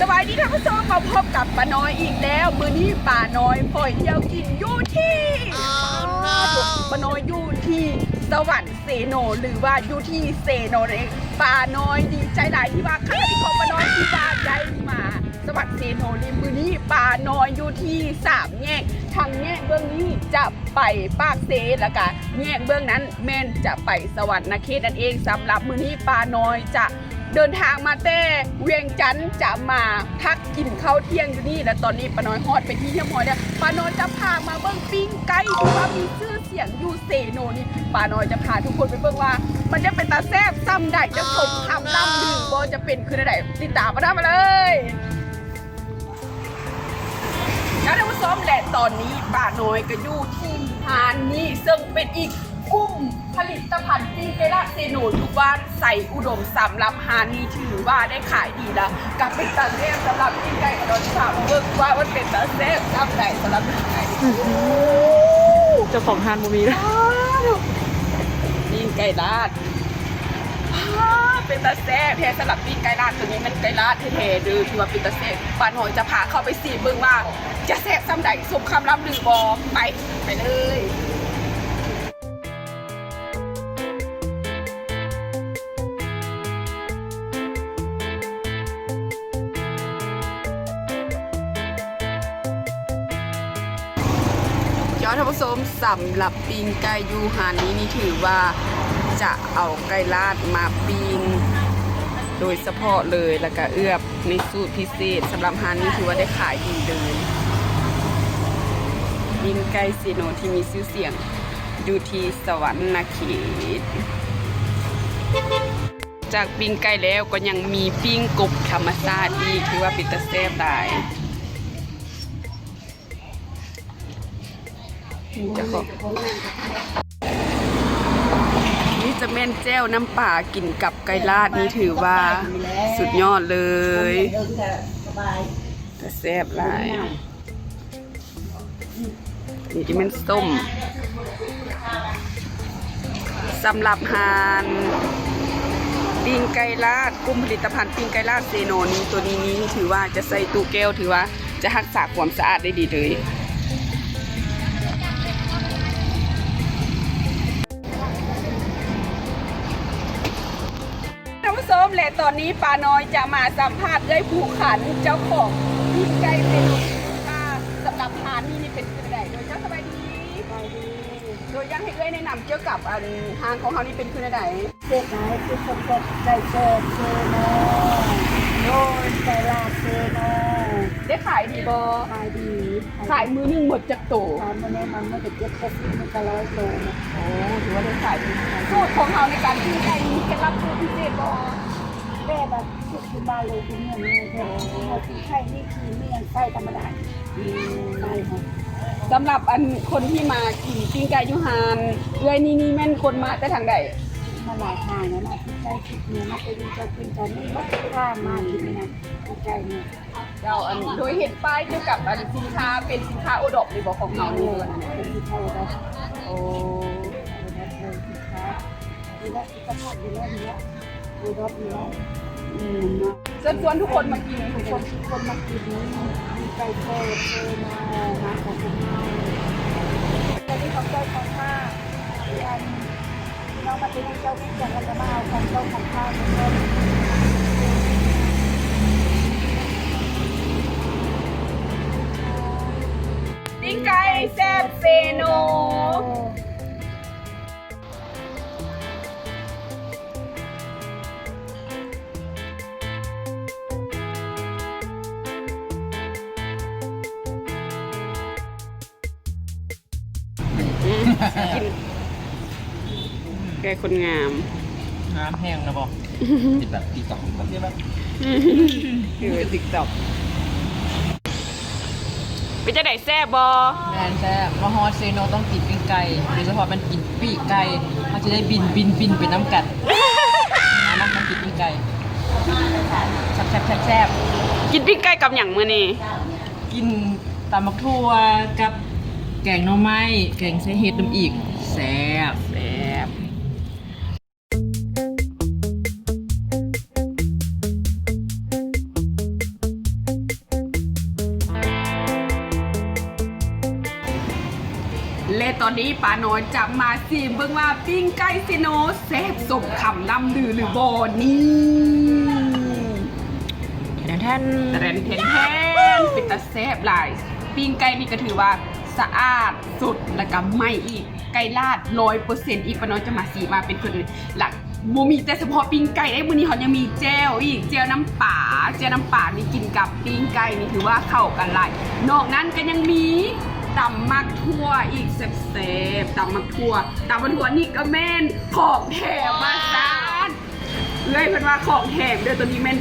มาพบกับป้าน้อยอีกแล้ว มือนี้ป้าน้อยปล่อยเที่ยวกินอยู่ที่ป้าน้อยอยู่ที่สวรรค์เซโนหรือว่าอยู่ที่เซโนนั่นเองป้าน้อยดีใจหลายที่ว่าข้าที่ของป้าน้อยที่ว่าได้มา สวรรค์เซโนนี่มือนี้ป้าน้อยอยู่ที่สามแยกทางแยกเบื้องนี้จะไปปากเซแล้วก็แยกเบื้องนั้นแม่นจะไปสวรรค์นาเขตนั่นเองสำหรับมือนี้ป้าน้อยจะ เดินทางมาแต่เวียงจันทร์จะมาพักกินข้าวเที่ยงอยู่นี่และตอนนี้ป้าน้อยฮอดไปที่เที่ยงพอยแล้วป้าน้อยจะพามาเบิ้งปิ้งไก่ที่ว่ามีชื่อเสียงอยู่เซโนนี่ป้าน้อยจะพาทุกคนไปเบิ้งว่า มันจะเป็นตาแซ่บซ้ำใดจะสมคำล่ำลือบ่จะเป็นคือใดติดตามมาได้มาเลยแล้วท่านผู้ชมและตอนนี้ป้าน้อยก็อยู่ที่ฮานนี้ซึ่งเป็นอีกกลุ่ม ลิตภัณฑ์ปิ้งไก่ลาดเซโนอยู่บ้านใส่อุดมสำหรับฮานีถือว่าได้ขายดีแล้วกับเป็นตาแซ่สำหรับปิ้งไก่กับดอนสามเบิกว่ามันเป็นตาแซ่บซ้ำใดสำหรับไก่เจ้าของทานบูมีแล้วปิ้งไก่ลาดเป็นตาแซ่แท้สำหรับปิ้งไก่ลาดตัวนี้มันไก่ลาดเท่ๆดูถือว่าเป็นตาแซ่ปานหอยจะพาเข้าไปสีเบิ่งว่า จะแซ่บซ้ำใดสมคำล่ำลือบอไปไปเลย อนท่านผู้ชมสำหรับปิงไก่ยูฮานนี้นี่ถือว่าจะเอาไก่ลาดมาปิงโดยเฉพาะเลยแล้วก็เอื้อบในสูตรพิเศษสำหรับฮานนี้ถือว่าได้ขายดีเลยปิงไก่ซีโนที่มีชื่อเสียงอยู่ที่สวรรค์นาเขตจากปิ้งไก่แล้วก็ยังมีปิ้งกบธรรมชาติอีกถือว่าป็นตาแซ่บได้ จะขอนี่จะแม่นแจ้วน้ำป่ากินกับไก่ลาดนี่ถือว่าสุดยอดเลยแต่แซ่บหลายนี่ที่มันส้มสำหรับหานปิ้งไก่ลาดกลุ่มผลิตภัณฑ์ปิ้งไก่ลาดเซโนนี้ตัวนี้นี้ถือว่าจะใส่ตู้แก้วถือว่าจะรักษาความสะอาดได้ดีเลย และตอนนี้ปาน้อยจะมาสัมภาษณ์ด้ยผู้ขันเจ้าของพี่ไก่เมนูค่ะสำหรับทานนี่นี่เป็นคือใดโดยเจ้าสบายดี โดยยังให้เอ้ยแนะนำเกี่ยวกับอันทางของเขานี่เป็นคือใดเสียหายคือสมบัติใจเกิดเซโนโดนใจลาเซโนได้ขายดีบอขายดีขายมือหนึงหมดจากโตขายมันเนี่ยมันม่ได้เก็บครบมันก็ร้อยโลนะโอ้ถือว่าได้ขายดีสูตรของเขาในการที่ไก่มีเคล็ดลับสูตรพิเศษบอ แม่แบบสุดที่บ้านเลยคุณเนี่ยเนี่ยแค่เราที่ไข่นี่คือเมี่ยงไส้ธรรมดาใช่ค่ะสำหรับอันคนที่มากินปิ้งไก่ยูฮานเอ้ยนี่นี่แม่นคนมาแต่ทางใดมาหลายทางแล้วนะที่ใจคิดเนี่ยมาไปดูจะกินกันนี่ก็ข้ามมาที่นี่นะที่ใจเนี่ยเราอันโดยเห็นป้ายเกี่ยวกับอันสินค้าเป็นสินค้าโอดอปในบอกของเอาเขาเลนี่ยเป็นที่ไทยเราโอ้เอาเลยที่ค้าดีแล้วที่กระทบดีแล้วเนี่ยดูรถดีแล้วอืม เชิญชวนทุกคนมากินทุกคคนนคนมากินมีไก่โคตรเจมาหาของคุณมาแต่นี่เขาใจของมากอันน้องมาเป็นเจ้าที่จังกันจะมาเอาของเจ้าของข้าวทุกคนปิ้งไก่แซ่บเซโน กินแกคนงาม น้ำแห้งนะบอกติดแบบตีสองแบบนี้แบบคือติ๊กต็อกเป็นจะไหนแซ่บบอแมนแซ่บมาฮอตเซโนต้องกินปิ้งไก่โดยเฉพาะมันกินปีกไก่มันจะได้บินบินบินไปน้ำกัดมานักมันกินปิ้งไก่แซ่บแซ่บแซ่บแซ่บกินปิ้งไก่กับอย่างมือนี่กินตำมักทั่วกับ แกงน้อไม้แกงใส่เห็ดน้ำอีกแซ่บแซ่บและตอนนี้ป้าน้อยจะมาซีมเบิ่งว่าปิ้งไก่ซิโนแซ่บสมคำนำดือหรือบอนี่แทนแทนแทนแทนปินตาแซ่บลายปิ้งไก่นี่ก็ถือว่า สะอาดสุดและก็ไม่อีก ไก่ลาดร้อยเปอร์เซ็นต์อีกป้าน้อยจะมาสีมาเป็นคนอื่นหลักโมมีแต่เฉพาะปิ้งไก่ไอ้มือนี้เขายังมีแจวอีกแจวน้ำป่าแจวน้ำป่านี่กินกับปิ้งไก่นี่ถือว่าเข้ากันหลายนอกนั้นก็ยังมีตำมักทั่วอีกแซ่บๆตำมักทั่วตำมักทั่วนี่ก็แม่นของแถมมาซานเลยเพิ่นว่าของแถมเด้อตัวนี้แม่น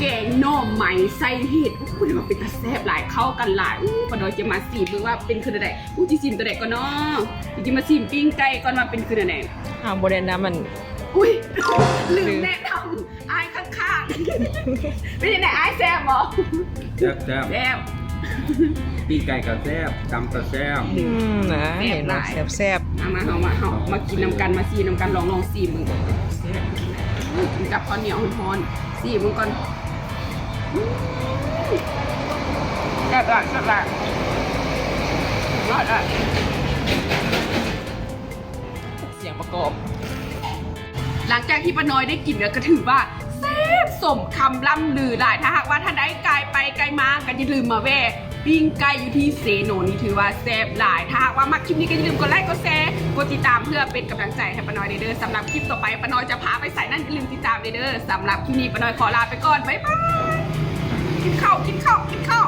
แกงหน่อไหมใส่เห็ดอู้หูมันเป็นตาแซ่บหลายเข้ากันหลายอู้ปะน้อยจะมาสีมือว่าเป็นคืออะไรอู้จิซิมตัวไหนก็เนาะจิมาซิมปิ้งไก่ก่อนมาเป็นคืออะไรอ้าวโบเดนนะมันอุ้ยลืมแนะนำอายข้างๆไม่ใช่ไหนอายแซ่บเหรอแซ่บแซ่บแซ่บปีกไก่กับแซ่บตำกับแซ่บอืมนะแซ่บเห็นหว่าลายแซ่บแซ่บเอามาเอามาเอามากินน้ำกันมาซีน้ำกันลองลองซีมึงแซ่บกินกับข้าวเหนียวฮ้อนๆซีมึงก่อน แซ่บละแซ่บละรอดละเสียงประกอบ หลังจากที่ป้าน้อยได้กินแล้วก็ถือว่าแซ่บสมคำล่ำลือหลายถ้าหากว่าท่านใดไกลไปไกลมาก็อย่าลืมมาแวะ ปิ้งไก่อยู่ที่เซโนนี่ถือว่าแซ่บหลาย ถ้าหากว่ามักคลิปนี้ก็อย่าลืมกดไลค์กดแชร์กดติดตามเพื่อเป็นกำลังใจให้ป้าน้อยเด้อสำหรับคลิปต่อไปป้าน้อยจะพาไปใส่นั่นอย่าลืมติดตามเด้อสำหรับคลิปนี้ป้าน้อยขอลาไปก่อนบ๊ายบายกินข้าวกินข้าวกินข้าว